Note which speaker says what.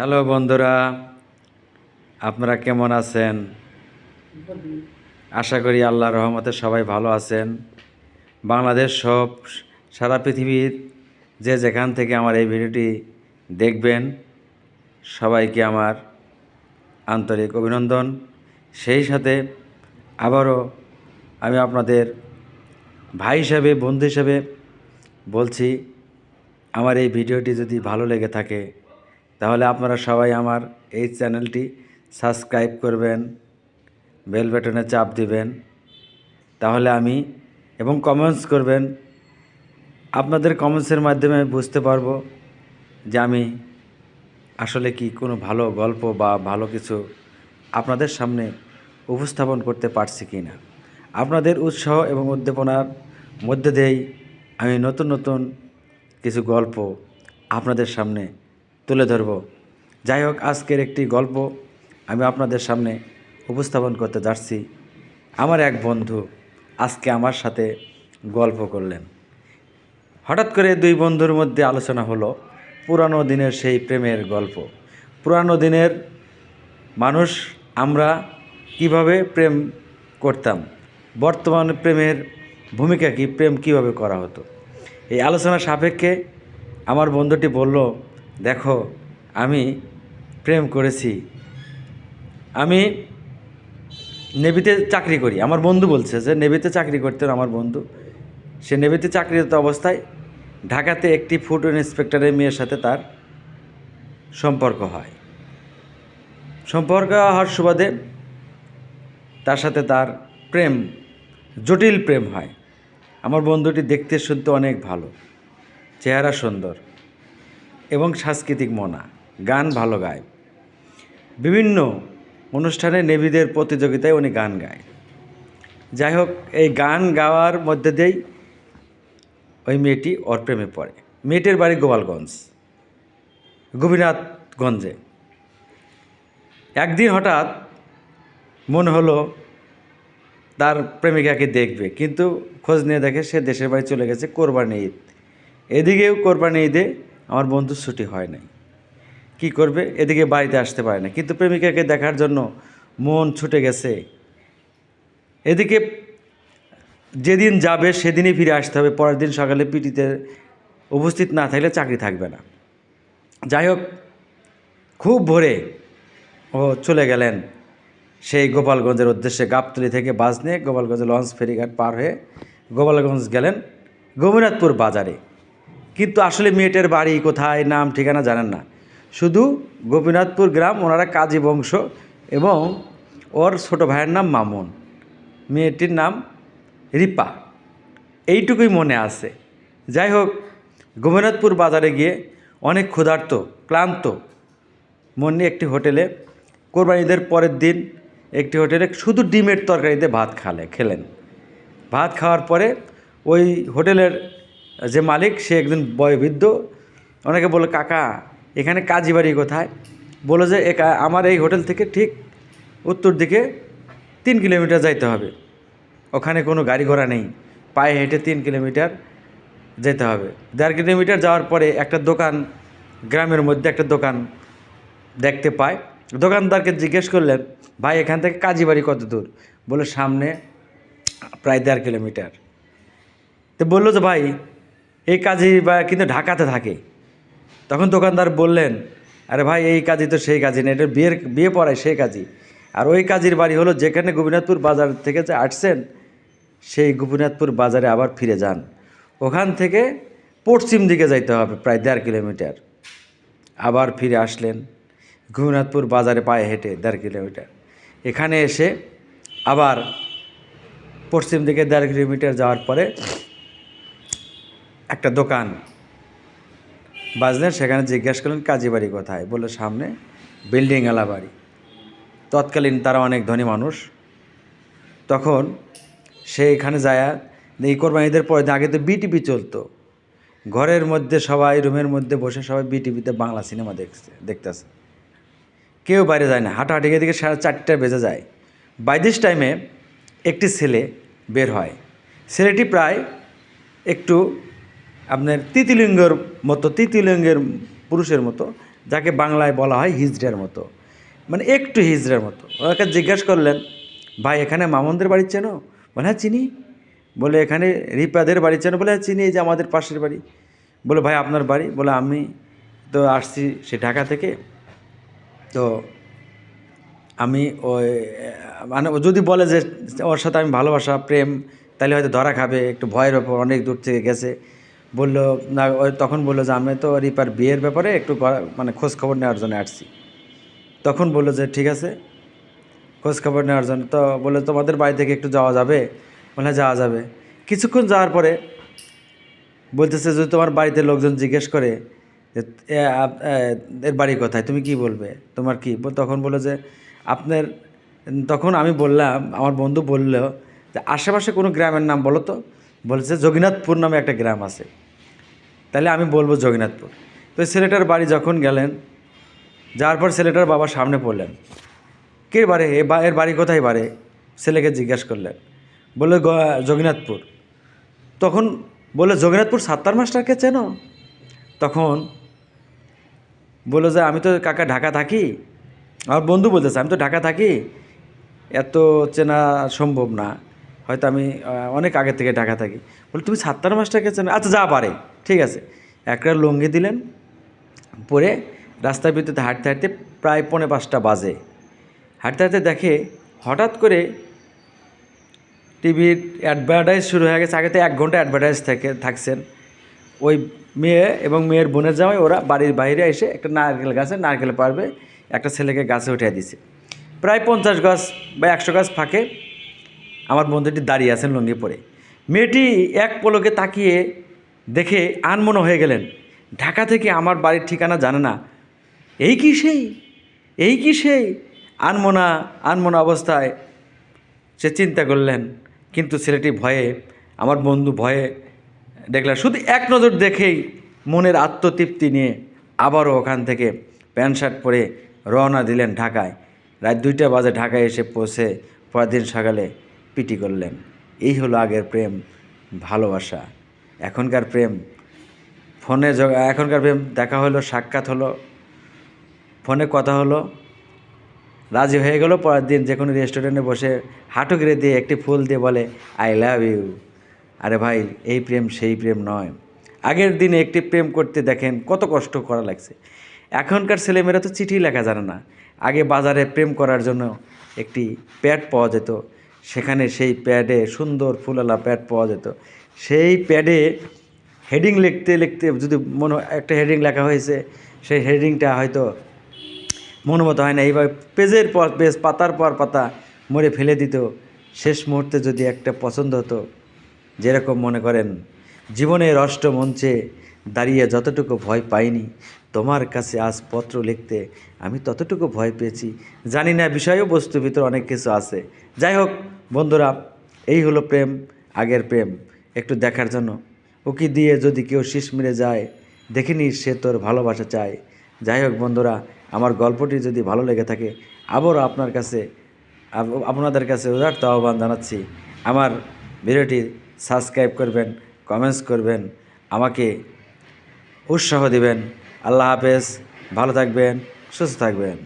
Speaker 1: Hello বন্ধুরা, আপনারা কেমন আছেন? আশা করি আল্লাহর রহমতে সবাই ভালো আছেন। বাংলাদেশ সব সারা পৃথিবীর যে যেখান থেকে আমার এই ভিডিওটি দেখবেন, সবাইকে আমার আন্তরিক অভিনন্দন। সেই সাথে আবারও আমি আপনাদের ভাই হিসাবে, বন্ধু হিসাবে বলছি, আমার এই ভিডিওটি যদি ভালো লেগে থাকে তাহলে আপনারা সবাই আমার এই চ্যানেলটি সাবস্ক্রাইব করবেন, বেল বাটনে চাপ দিবেন। তাহলে আমি এবং কমেন্টস করবেন, আপনাদের কমেন্টসের মাধ্যমে বুঝতে পারব যে আমি আসলে কি কোনো ভালো গল্প বা ভালো কিছু আপনাদের সামনে উপস্থাপন করতে পারছি কি না। আপনাদের উৎসাহ এবং উদ্দীপনার মধ্যে দিয়েই আমি নতুন নতুন কিছু গল্প আপনাদের সামনে তুলে ধরব। যাই হোক, আজকের একটি গল্প আমি আপনাদের সামনে উপস্থাপন করতে যাচ্ছি। আমার এক বন্ধু আজকে আমার সাথে গল্প করলেন। হঠাৎ করে দুই বন্ধুর মধ্যে আলোচনা হলো পুরানো দিনের সেই প্রেমের গল্প। পুরানো দিনের মানুষ আমরা কীভাবে প্রেম করতাম, বর্তমান প্রেমের ভূমিকা কি, প্রেম কীভাবে করা হতো? এই আলোচনা সাপেক্ষে আমার বন্ধুটি বলল দেখো, আমি প্রেম করেছি। আমি নেভিতে চাকরি করি। আমার বন্ধু বলছে যে, নেভিতে চাকরি করতেন আমার বন্ধু। সে নেভিতে চাকরিরত অবস্থায় ঢাকাতে একটি ফুড ইন্সপেক্টরের মেয়ের সাথে তার সম্পর্ক হয়। সম্পর্ক হওয়ার সুবাদে তার সাথে তার প্রেম, জটিল প্রেম হয়। আমার বন্ধুটি দেখতে শুনতে অনেক ভালো। চেহারা সুন্দর। এবং সাংস্কৃতিক মনা। গান ভালো গায়। বিভিন্ন অনুষ্ঠানে নেভিদের প্রতিযোগিতায় উনি গান গায়। যাই হোক, এই গান গাওয়ার মধ্যে দিয়েই ওই মেয়েটি ওর প্রেমে পড়ে। মেয়েটির বাড়ি গোপালগঞ্জ, গোপীনাথগঞ্জে। একদিন হঠাৎ মনে হলো, তার প্রেমিকাকে দেখবে, কিন্তু খোঁজ নিয়ে দেখে সে দেশের বাড়ি চলে গেছে কোরবানি ঈদ। এদিকেও কোরবানি ঈদে আমার বন্ধুর ছুটি হয় নাই। কি করবে? এদিকে বাড়িতে আসতে পারে না। কিন্তু প্রেমিকাকে দেখার জন্য মন ছুটে গেছে। এদিকে যেদিন যাবে, সেদিনই ফিরে আসতে হবে। পরের দিন সকালে পিটিতে উপস্থিত না থাকলে চাকরি থাকবে না। যাই হোক, খুব ভোরে ও চলে গেলেন সেই গোপালগঞ্জের উদ্দেশ্যে। গাবতলি থেকে বাস নিয়ে গোপালগঞ্জে লঞ্চ ফেরিঘাট পার হয়ে গোপালগঞ্জ গেলেন গোপীনাথপুর বাজারে। কিন্তু আসলে মেয়েটার বাড়ি কোথায়, নাম, ঠিকানা জানেন না। শুধু গোপীনাথপুর গ্রাম, ওনারা কাজী বংশ এবং ওর ছোট ভাইয়ের নাম মামুন। মেয়েটির নাম রিপা। এইটুকুই মনে আছে। যাই হোক, গোপীনাথপুর বাজারে গিয়ে অনেক ক্ষুধার্ত, ক্লান্ত, মন একটি হোটেলে কোরবানিদের পরের দিন একটি হোটেলে শুধু ডিমের তরকারিতে ভাত খালে, খেলেন। ভাত খাওয়ার পরে ওই হোটেলের যে মালিক, সে একদিন বয়বৃদ্ধ। অনেকে বলে কাকা, এখানে কাজী বাড়ি কোথায়? বলে যে একা আমার এই হোটেল থেকে ঠিক উত্তর দিকে তিন কিলোমিটার যাইতে হবে। ওখানে কোনো গাড়ি ঘোড়া নেই। পায়ে হেঁটে তিন কিলোমিটার যেতে হবে। দেড় কিলোমিটার যাওয়ার পরে একটা দোকান, গ্রামের মধ্যে একটা দোকান দেখতে পায়। দোকানদারকে জিজ্ঞেস করলেন, ভাই, এখান থেকে কাজী বাড়ি কত দূর? বলে সামনে প্রায় দেড় কিলোমিটার। তো বলল যে, ভাই এই কাজী বা কিন্তু ঢাকাতে থাকে। তখন দোকানদার বললেন, আরে ভাই, এই কাজই তো সেই কাজই না, এটা বিয়ের, বিয়ে পড়ায় সেই কাজই। আর ওই কাজীর বাড়ি হলো যেখানে গোপীনাথপুর বাজার থেকে যে আসছেন, সেই গোপীনাথপুর বাজারে আবার ফিরে যান। ওখান থেকে পশ্চিম দিকে যাইতে হবে, প্রায় দেড় কিলোমিটার। আবার ফিরে আসলেন, গোপীনাথপুর বাজারে পায়ে হেঁটে দেড় কিলোমিটার। এখানে এসে আবার পশ্চিম দিকে দেড় কিলোমিটার যাওয়ার পরে একটা দোকান। বাজলেন, সেখানে জিজ্ঞেস করলেন, কাজী বাড়ি কোথায়? বলল, সামনে বিল্ডিংওয়ালা বাড়ি। তৎকালীন তারা অনেক ধনী মানুষ। তখন সে এখানে যায়, এই কোরবানিদের পরে আগে তো বিটিভি চলতো। ঘরের মধ্যে সবাই, রুমের মধ্যে বসে সবাই বিটিভিতে বাংলা সিনেমা দেখছে, দেখতেছে। কেউ বাইরে যায় না, হাঁটাহাঁটি এদিকে সাড়ে চারটে বেজে যায়। বাই দিস টাইমে একটি ছেলে বের হয়। ছেলেটি প্রায় একটু আপনার তৃতীলিঙ্গর মতো, তৃতীলিঙ্গের পুরুষের মতো, যাকে বাংলায় বলা হয় হিজড়ের মতো। মানে একটু হিজড়ের মতো। ওনাকে জিজ্ঞাসা করলেন, ভাই, এখানে মামনদের বাড়ি চেনো? বলে হ্যাঁ চিনি। বলে, এখানে রিপাদের বাড়ি চেনো? বলে হ্যাঁ চিনি যে আমাদের পাশের বাড়ি। বলে, ভাই, আপনার বাড়ি? বলে, আমি তো আসছি সে ঢাকা থেকে। তো আমি ওই মানে যদি বলে যে, ওর সাথে আমি ভালোবাসা, প্রেম, তাহলে হয়তো ধরা খাবে, একটু ভয়ের ব্যাপার অনেক দূর থেকে গেছে। বলল, না তখন বলল যে, আমি তো রিপার বিয়ের ব্যাপারে একটু মানে খোঁজ খবর নেওয়ার জন্য আসছি। তখন বলল যে, ঠিক আছে খোঁজ খবর নেওয়ার জন্য। তো বলল, তোমাদের বাড়ি থেকে একটু যাওয়া যাবে? বলে যাওয়া যাবে। কিছুক্ষণ যাওয়ার পরে বলতেছে যদি তোমার বাড়িতে লোকজন জিজ্ঞেস করে যে এর বাড়ি কোথায়? তুমি কি বলবে? তোমার কি? তখন বলল যে, আপনার, তখন আমি বললাম, আমার বন্ধু বলল যে, আশেপাশে কোনো গ্রামের নাম বলো তো? বলছে যোগীনাথপুর নামে একটা গ্রাম আছে। তাহলে আমি বলব যোগীনাথপুর তো ছেলেটার বাড়ি যখন গেলেন, যাওয়ার পর ছেলেটার বাবা সামনে পড়লেন। কে বারে? এ বা এর বাড়ি কোথায় বারে? ছেলেকে জিজ্ঞাসা করলেন। বলল যোগীনাথপুর তখন বলে যোগীনাথপুর সাত্তার মাস্টারকে চেনো? তখন বলল যে, আমি তো কাকা ঢাকা থাকি। আমার বন্ধু বলতেছে, আমি তো ঢাকা থাকি। এত চেনা সম্ভব না। হয়তো আমি অনেক আগে থেকে ঢাকা থাকি। বলে, তুমি সাত্তার মাস্টারকে চেনো আচ্ছা যা পারে। ঠিক আছে। একটা লুঙ্গি দিলেন, পরে রাস্তার ভিতরে হাঁটতে হাঁটতে প্রায় পৌনে পাঁচটা বাজে। হাঁটতে হাঁটতে দেখে হঠাৎ করে টিভির অ্যাডভার্টাইজ শুরু হয়ে গেছে। আগে তো এক ঘণ্টা অ্যাডভার্টাইজ থাকে, থাকছেন। ওই মেয়ে এবং মেয়ের বোনের জামাই, ওরা বাড়ির বাইরে এসে একটা নারকেল গাছে নারকেল পারবে একটা ছেলেকে গাছে উঠে দিছে। প্রায় পঞ্চাশ গাছ বা একশো গাছ ফাঁকে আমার বন্ধুটি দাঁড়িয়ে আছেন লুঙ্গি পরে। মেয়েটি এক পলকে তাকিয়ে দেখে আনমনো হয়ে গেলেন। ঢাকা থেকে আমার বাড়ির ঠিকানা জানে না। এই কি সেই? এই কি সেই? আনমনা আনমনা অবস্থায় সে চিন্তা করলেন, কিন্তু ছেলেটি ভয়ে, আমার বন্ধু ভয়ে দেখলেন। শুধু এক নজর দেখেই মনের আত্মতৃপ্তি নিয়ে আবারও ওখান থেকে প্যান্ট শার্ট পরে রওনা দিলেন ঢাকায়। রাত দুইটা বাজে ঢাকায় এসে পৌঁছে পরের দিন সকালে পিটি করলেন। এই হলো আগের প্রেম, ভালোবাসা। এখনকার প্রেম, ফোনে এখনকার প্রেম, দেখা হলো, সাক্ষাৎ হলো, ফোনে কথা হলো, রাজি হয়ে গেল, পরের দিন যে কোনো রেস্টুরেন্টে বসে হাঁটু গেড়ে দিয়ে একটি ফুল দিয়ে বলে আই লাভ ইউ আরে ভাই, এই প্রেম সেই প্রেম নয়। আগের দিনে একটি প্রেম করতে দেখেন, কত কষ্ট করা লাগছে। এখনকার ছেলেমেয়েরা তো চিঠি লেখা জানে না। আগে বাজারে প্রেম করার জন্য একটি প্যাড পাওয়া যেত। সেখানে সেই প্যাডে সুন্দর ফুলালা প্যাড পাওয়া যেত। সেই প্যাডে হেডিং লিখতে লিখতে যদি মনে একটা হেডিং লেখা হয়েছে, সেই হেডিংটা হয়তো মনোমতো হয় না। এইভাবে পেজের পর পেজ, পাতার পর পাতা মরে ফেলে দিত। শেষ মুহূর্তে যদি একটা পছন্দ হতো, যেরকম মনে করেন, জীবনের অষ্ট মঞ্চে দাঁড়িয়ে যতটুকু ভয় পাইনি, তোমার কাছে আজ পত্র লিখতে আমি ততটুকু ভয় পেয়েছি। জানি না বিষয়ও বস্তু ভিতর অনেক কিছু আছে। যাই হোক, বন্ধুরা, এই হলো প্রেম, আগের প্রেম। একটু দেখার জন্য। উকি দিয়ে যদি কেউ শীষ মেরে যায়, দেখে দেখিনি সে তোর ভালোবাসা চায়। যাই হোক, বন্ধুরা, আমার গল্পটি যদি ভালো লেগে থাকে, আবারও আপনার কাছে আপনাদের কাছে উদার্ত আহ্বান জানাচ্ছি। আমার ভিডিওটি সাবস্ক্রাইব করবেন কমেন্টস করবেন, আমাকে উৎসাহ দিবেন। আল্লাহ হাফেজ। ভালো থাকবেন সুস্থ থাকবেন।